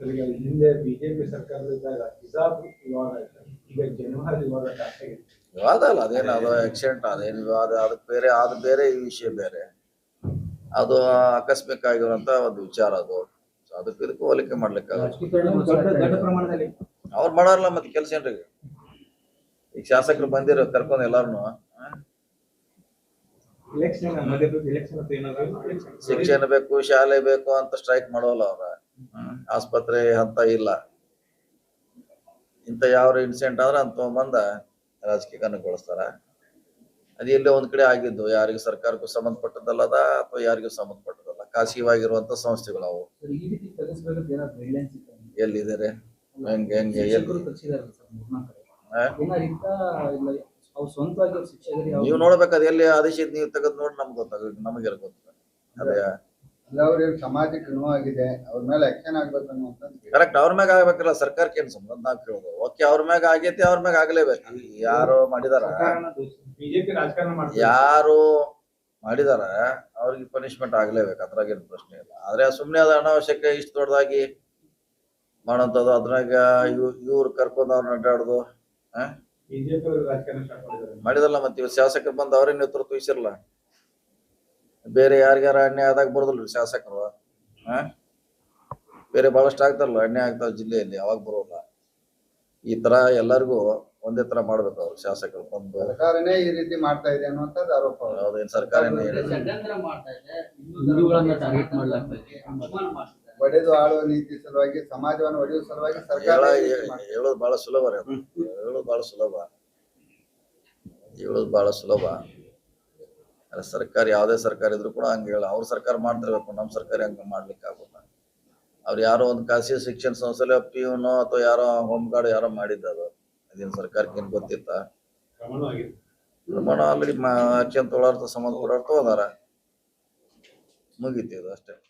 ಹಿಂದೆ ಬಿಜೆಪಿ ಸರ್ಕಾರದಿದ್ದಾಗ ಇಸಾಬ್ ವಿವಾದ ಈಗ ಜನವರಿ ವಿವಾದ ವಿವಾದ ಅಲ್ಲ ಅದೇನು ಅದು ಆಕ್ಸಿಡೆಂಟ್ ಅದೇನು ವಿವಾದ ಅದಕ್ಕೆ ಬೇರೆ ಅದು ಬೇರೆ ಈ ವಿಷಯ ಬೇರೆ. ಅದು ಆಕಸ್ಮಿಕ ಆಗಿರುವಂತ ಒಂದು ವಿಚಾರ ಅದು. ಅದಕ್ಕೆ ಇದಕ್ಕೂ ಹೋಲಿಕೆ ಮಾಡ್ಲಿಕ್ಕೆ ಅವ್ರು ಮಾಡಾರಲ್ಲ ಮತ್ತೆ ಕೆಲಸ ಏನ್ರಿ? ಈಗ ಶಾಸಕರು ಬಂದಿರೋ ಕರ್ಕೊಂಡು ಎಲ್ಲಾರನು? ಏನಾದ್ರು? ಶಿಕ್ಷಣ ಬೇಕು ಶಾಲೆ ಬೇಕು ಅಂತ ಸ್ಟ್ರೈಕ್ ಮಾಡೋಲ್ಲ ಅವ್ರ. ಆಸ್ಪತ್ರೆ ಅಂತ ಇಲ್ಲ. ಇಂಥ ಯಾವ ಇನ್ಸಿಡೆಂಟ್ ಆದ್ರೆ ಅಂತ ಬಂದ ರಾಜಕೀಯಕ್ಕೆ ಅನುಗೊಳಿಸ್ತಾರ ಅದು ಎಲ್ಲೇ ಒಂದ್ ಕಡೆ ಆಗಿದ್ದು ಯಾರಿಗೂ ಸರ್ಕಾರಕ್ಕೂ ಸಂಬಂಧಪಟ್ಟದಲ್ಲದ ಅದ ಅಥವಾ ಯಾರಿಗೂ ಸಂಬಂಧಪಟ್ಟದಲ್ಲ ಖಾಸಗಿವಾಗಿರುವಂತ ಸಂಸ್ಥೆಗಳು ಅವು. ಎಲ್ಲಿದ್ದಾರೆ ಹೆಂಗೆ ಹೆಂಗೆ ನೀವು ನೋಡ್ಬೇಕು ಅದು ಎಲ್ಲಿ ಆದೇಶ ನೀವು ತೆಗೆದು ನೋಡಿ ನಮ್ಗೆ ಗೊತ್ತಾಗ ನಮಗೆ ಗೊತ್ತಾಗ ಅದೇ. ಅವ್ರಿಗೆ ಸಮಾಜಕ್ಕೆ ನೋವಾಗಿದೆ ಅವ್ರ ಮೇಲೆ ಆಕ್ಷನ್ ಆಗ್ಬೇಕು ಅನ್ನುವಂಥದ್ದು ಕರೆಕ್ಟ್ ಅವ್ರ ಮ್ಯಾಗ ಆಗ್ಬೇಕಲ್ಲ ಸರ್ಕಾರಕ್ಕೆ ಏನ್ ಸಂಬಂಧ ನಾವ್ ಕೇಳೋದು? ಓಕೆ ಅವ್ರ ಮ್ಯಾಗ ಆಗೈತಿ ಅವ್ರ ಮ್ಯಾಗ ಆಗ್ಲೇಬೇಕು. ಯಾರು ಮಾಡಿದಾರ? ಬಿಜೆಪಿ ರಾಜಕಾರಣ ಮಾಡ್ತಾರೆ. ಯಾರು ಮಾಡಿದಾರ ಅವ್ರಿಗೆ ಪನಿಷ್ಮೆಂಟ್ ಆಗ್ಲೇಬೇಕು. ಅದ್ರಾಗ ಏನು ಪ್ರಶ್ನೆ ಇಲ್ಲ. ಆದ್ರೆ ಸುಮ್ನೆ ಅದ ಅನಾವಶ್ಯಕ ಇಷ್ಟು ದೊಡ್ಡದಾಗಿ ಮಾಡೋಂಥದ್ದು ಅದ್ರಾಗ ಇವ್ ಇವ್ರು ಕರ್ಕೊಂಡು ಅವ್ರನ್ನ ಅಡ್ಡಾಡುದು ಅವರು ಮಾಡಿದಲ್ಲ ಮತ್ತೆ ಇವ್ ಶಾಸಕರು ಬಂದು ಅವರೇ ನೇತೃತ್ವ ವಹಿಸಿರಲ್ಲ. ಬೇರೆ ಯಾರಿಗಾರ ಅನ್ಯಾಯ ಆದಾಗ ಬರೋದಿಲ್ಲ ಶಾಸಕರು ಆ ಬೇರೆ ಬಹಳಷ್ಟು ಆಗ್ತಾರಲ್ಲ ಅನ್ಯಾಯ ಆಗ್ತಾವ ಜಿಲ್ಲೆಯಲ್ಲಿ ಅವಾಗ ಬರೋಲ್ಲ ಈ ತರ ಎಲ್ಲರಿಗೂ ಒಂದೇ ತರ ಮಾಡ್ಬೇಕು ಅವ್ರು ಶಾಸಕರು ಬಂದು ಸರ್ಕಾರನೇ ಈ ರೀತಿ ಮಾಡ್ತಾ ಇದೆ ಅನ್ನುವಂಥದ್ದು ಆರೋಪ. ಯಾವ್ದೇನ್ ಸರ್ಕಾರ ಒಡೆದು ಆಳುವ ನೀತಿ ಸಲುವಾಗಿ ಸಮಾಜವನ್ನು ಒಡೆಯುವ ಸಲುವಾಗಿ ಸರ್ಕಾರ. ಹೇಳೋದು ಬಹಳ ಸುಲಭ ರೀ. ಹೇಳೋದು ಬಹಳ ಸುಲಭ ಹೇಳೋದು ಬಹಳ ಸುಲಭ ಸರ್ಕಾರ ಯಾವುದೇ ಸರ್ಕಾರ ಇದ್ರು ಕೂಡ ಹಂಗೆ ಹೇಳ ಅವ್ರ ಸರ್ಕಾರ ಮಾಡ್ತಿರ್ಬೇಕು ನಮ್ಮ ಸರ್ಕಾರ ಹಂಗೆ ಮಾಡ್ಲಿಕ್ಕೆ ಆಗೋಲ್ಲ. ಅವ್ರು ಯಾರೋ ಒಂದು ಖಾಸಗಿ ಶಿಕ್ಷಣ ಸಂಸ್ಥೆಯಲ್ಲಿ ಪಿ ಯುನೋ ಅಥವಾ ಯಾರೋ ಹೋಮ್ ಗಾರ್ಡ್ ಯಾರೋ ಮಾಡಿದ್ದದು. ಅದೇನು ಸರ್ಕಾರಕ್ಕೆ ಏನು ಗೊತ್ತಿತ್ತ? ಪ್ರಮಾಣ ಆಲ್ರೆಡಿ ಆಕ್ಷನ್ ತೊಗೊಳಾರ್ಥ ಸಂಬಂಧ ಕೊಡಾರ್ಥ ಹೋದಾರ. ಮುಗೀತಿ ಅಷ್ಟೇ.